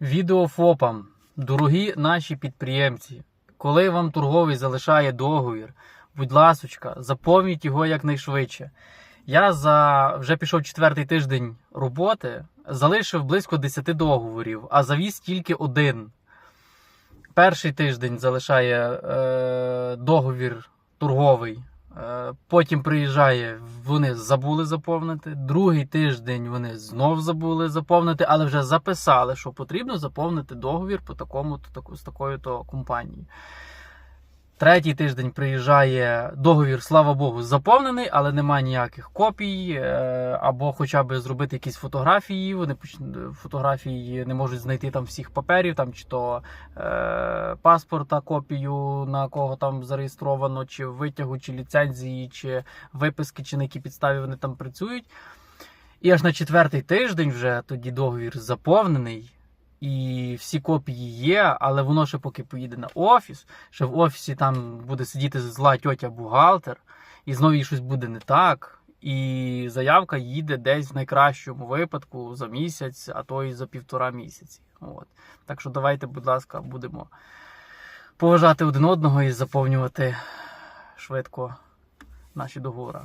Відео ФОПам, дорогі наші підприємці, коли вам торговий залишає договір, будь ласочка, заповніть його якнайшвидше. Я за вже пішов четвертий тиждень роботи, залишив близько 10 договорів, а завіз тільки один. Перший тиждень залишає е, договір торговий. Е, Потім приїжджає, вони забули заповнити. Другий тиждень вони знов забули заповнити, але вже записали, що потрібно заповнити договір по такому то таку з такою то компанією. Третій тиждень приїжджає договір, слава Богу, заповнений, але немає ніяких копій, е, або хоча б зробити якісь фотографії. Вони фотографії не можуть знайти там всіх паперів, там чи то е, паспорта, копію на кого там зареєстровано, чи витягу, чи ліцензії, чи виписки, чи на якій підставі вони там працюють. І аж на четвертий тиждень вже тоді договір заповнений. І всі копії є, але воно ще поки поїде на офіс, ще в офісі там буде сидіти зла тьотя бухгалтер, і знову їй щось буде не так. І заявка їде десь в найкращому випадку за місяць, а то і за півтора місяці. От. Так що давайте, будь ласка, будемо поважати один одного і заповнювати швидко наші договори.